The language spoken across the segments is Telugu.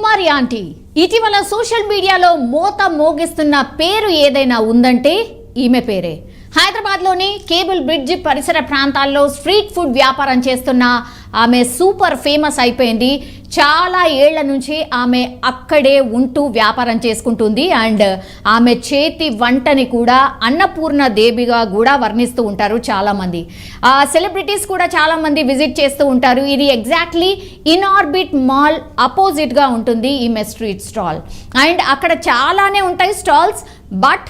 కుమారి ఆంటీ. ఇటీవల సోషల్ మీడియాలో మోత మోగిస్తున్న పేరు ఏదైనా ఉందంటే ఈమె పేరే. హైదరాబాద్లోని కేబుల్ బ్రిడ్జ్ పరిసర ప్రాంతాల్లో స్ట్రీట్ ఫుడ్ వ్యాపారం చేస్తున్న ఆమె సూపర్ ఫేమస్ అయిపోయింది. చాలా ఏళ్ళ నుంచి ఆమె అక్కడే ఉంటూ వ్యాపారం చేసుకుంటుంది అండ్ ఆమె చేతి వంటని కూడా అన్నపూర్ణ దేవిగా కూడా వర్ణిస్తూ ఉంటారు చాలామంది. ఆ సెలబ్రిటీస్ కూడా చాలామంది విజిట్ చేస్తూ ఉంటారు. ఇది ఎగ్జాక్ట్లీ ఇన్ ఆర్బిట్ మాల్ అపోజిట్గా ఉంటుంది ఈమె స్ట్రీట్ స్టాల్. అండ్ అక్కడ చాలానే ఉంటాయి స్టాల్స్ బట్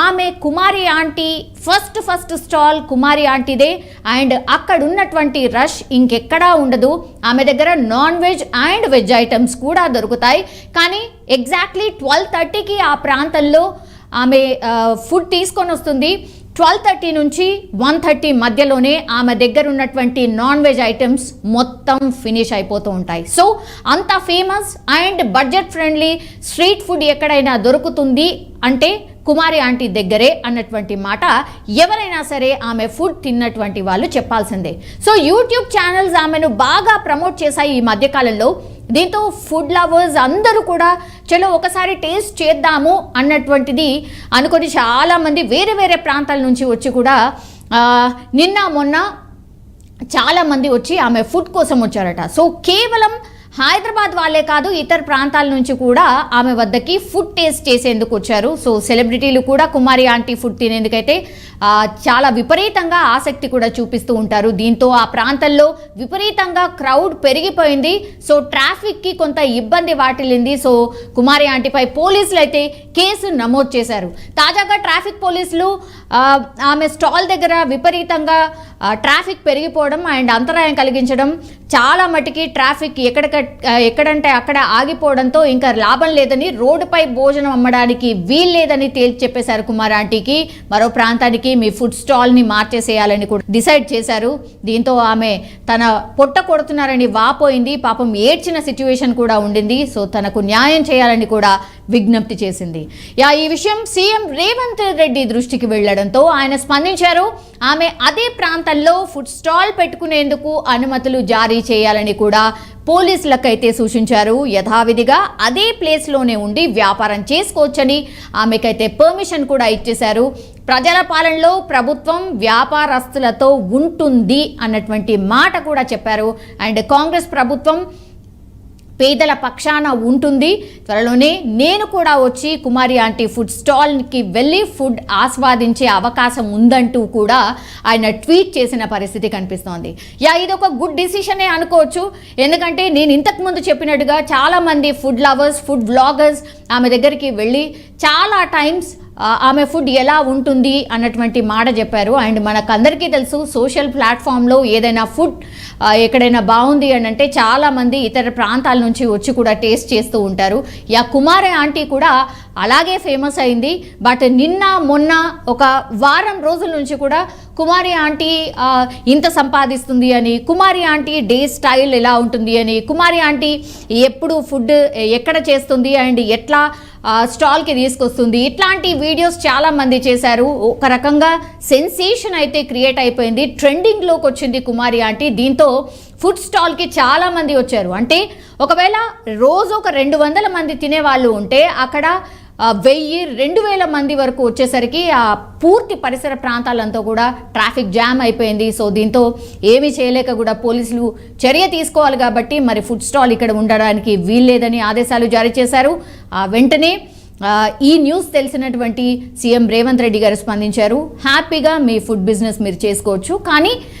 ఆమె Kumari aunty first first stall Kumari ఆంటీదే. And అక్కడ ఉన్నటువంటి రష్ ఇంకెక్కడా ఉండదు. ఆమె దగ్గర non veg and veg items కూడా దొరుకుతాయి. కానీ ఎగ్జాక్ట్లీ ట్వెల్వ్ థర్టీకి ఆ ప్రాంతంలో ఆమె ఫుడ్ తీసుకొని వస్తుంది. ట్వెల్వ్ థర్టీ నుంచి వన్ థర్టీ మధ్యలోనే ఆమె దగ్గర ఉన్నటువంటి నాన్ వెజ్ ఐటమ్స్ మొత్తం ఫినిష్ అయిపోతూ ఉంటాయి. సో అంత famous and budget friendly street food ఎక్కడైనా దొరుకుతుంది అంటే కుమారి ఆంటీ దగ్గరే అన్నటువంటి మాట ఎవరైనా సరే ఆమె ఫుడ్ తిన్నటువంటి వాళ్ళు చెప్పాల్సిందే. సో యూట్యూబ్ ఛానల్స్ ఆమెను బాగా ప్రమోట్ చేశాయి ఈ మధ్యకాలంలో. దీంతో ఫుడ్ లవర్స్ అందరూ కూడా చలో ఒకసారి టేస్ట్ చేద్దాము అన్నటువంటిది అనుకొని చాలామంది వేరే వేరే ప్రాంతాల నుంచి వచ్చి కూడా నిన్న మొన్న చాలామంది వచ్చి ఆమె ఫుడ్ కోసం వచ్చారట. సో కేవలం హైదరాబాద్ వాళ్ళే కాదు ఇతర ప్రాంతాల నుంచి కూడా ఆమె వద్దకి ఫుడ్ టేస్ట్ చేసేందుకు వచ్చారు. సో సెలబ్రిటీలు కూడా కుమారి ఆంటీ ఫుడ్ తినేందుకైతే చాలా విపరీతంగా ఆసక్తి కూడా చూపిస్తూ ఉంటారు. దీంతో ఆ ప్రాంతంలో విపరీతంగా క్రౌడ్ పెరిగిపోయింది. సో ట్రాఫిక్కి కొంత ఇబ్బంది వాటిల్లింది. సో కుమారి ఆంటీపై పోలీసులు అయితే కేసు నమోదు చేశారు. తాజాగా ట్రాఫిక్ పోలీసులు ఆమె స్టాల్ దగ్గర విపరీతంగా ట్రాఫిక్ పెరిగిపోవడం అండ్ అంతరాయం కలిగించడం చాలా మటుకి ట్రాఫిక్ ఎక్కడ ఎక్కడంటే అక్కడ ఆగిపోవడంతో ఇంకా లాభం లేదని రోడ్డుపై భోజనం అమ్మడానికి వీల్లేదని తేల్చి చెప్పేశారు కుమార్ ఆంటీకి. మరో ప్రాంతానికి మీ ఫుడ్ స్టాల్ని మార్చేసేయాలని కూడా డిసైడ్ చేశారు. దీంతో ఆమె తన పొట్ట కొడుతున్నారని వాపోయింది. పాపం ఏడ్చిన సిచ్యువేషన్ కూడా ఉండింది. సో తనకు న్యాయం చేయాలని కూడా విజ్ఞప్తి చేసింది. యా ఈ విషయం సీఎం రేవంత్ రెడ్డి దృష్టికి వెళ్ళడంతో ఆయన స్పందించారు ఆమె అదే ప్రాంతంలో ఫుడ్ స్టాల్ పెట్టుకునేందుకు అనుమతులు జారీ చేయాలని కూడా పోలీసులకైతే సూచించారు. యథావిధిగా అదే ప్లేస్లోనే ఉండి వ్యాపారం చేసుకోవచ్చని ఆమెకైతే పర్మిషన్ కూడా ఇచ్చేశారు. ప్రజల పాలనలో ప్రభుత్వం వ్యాపారస్తులతో ఉంటుంది అన్నటువంటి మాట కూడా చెప్పారు. అండ్ కాంగ్రెస్ ప్రభుత్వం పేదల పక్షాన ఉంటుంది. త్వరలోనే నేను కూడా వచ్చి కుమారి ఆంటీ ఫుడ్ స్టాల్కి వెళ్ళి ఫుడ్ ఆస్వాదించే అవకాశం ఉందంటూ కూడా ఆయన ట్వీట్ చేసిన పరిస్థితి కనిపిస్తోంది. యా ఇది ఒక గుడ్ డిసిషనే అనుకోవచ్చు. ఎందుకంటే నేను ఇంతకుముందు చెప్పినట్టుగా చాలామంది ఫుడ్ లవర్స్ ఫుడ్ బ్లాగర్స్ ఆమె దగ్గరికి వెళ్ళి చాలా టైమ్స్ ఆమె ఫుడ్ ఎలా ఉంటుంది అన్నటువంటి మాట చెప్పారు. అండ్ మనకందరికీ తెలుసు సోషల్ ప్లాట్ఫామ్లో ఏదైనా ఫుడ్ ఎక్కడైనా బాగుంది అని అంటే చాలామంది ఇతర ప్రాంతాల నుంచి వచ్చి కూడా టేస్ట్ చేస్తూ ఉంటారు. యా కుమారే ఆంటీ కూడా అలాగే ఫేమస్ అయింది. బట్ నిన్న మొన్న ఒక వారం రోజుల నుంచి కూడా కుమారి ఆంటీ ఇంత సంపాదిస్తుంది అని కుమారి ఆంటీ డే స్టైల్ ఎలా ఉంటుంది అని కుమారి ఆంటీ ఎప్పుడు ఫుడ్ ఎక్కడ చేస్తుంది అండ్ ఎట్లా స్టాల్కి తీసుకొస్తుంది ఇట్లాంటి వీడియోస్ చాలామంది చేశారు. ఒక రకంగా సెన్సేషన్ అయితే క్రియేట్ అయిపోయింది. ట్రెండింగ్లోకి వచ్చింది కుమారి ఆంటీ. దీంతో ఫుడ్ స్టాల్కి చాలామంది వచ్చారు. అంటే ఒకవేళ రోజు ఒక రెండు వందల మంది తినే వాళ్ళు ఉంటే అక్కడ వెయ్యి రెండు వేల మంది వరకు వచ్చేసరికి ఆ పూర్తి పరిసర ప్రాంతాలంతా కూడా ట్రాఫిక్ జామ్ అయిపోయింది. సో దీంతో ఏమీ చేయలేక కూడా పోలీసులు చర్య తీసుకోవాలి కాబట్టి మరి ఫుడ్ స్టాల్ ఇక్కడ ఉండడానికి వీల్లేదని ఆదేశాలు జారీ చేశారు. వెంటనే ఈ న్యూస్ తెలిసినటువంటి సీఎం రేవంత్ రెడ్డి గారు స్పందించారు. హ్యాపీగా మీ ఫుడ్ బిజినెస్ మీరు చేసుకోవచ్చు. కానీ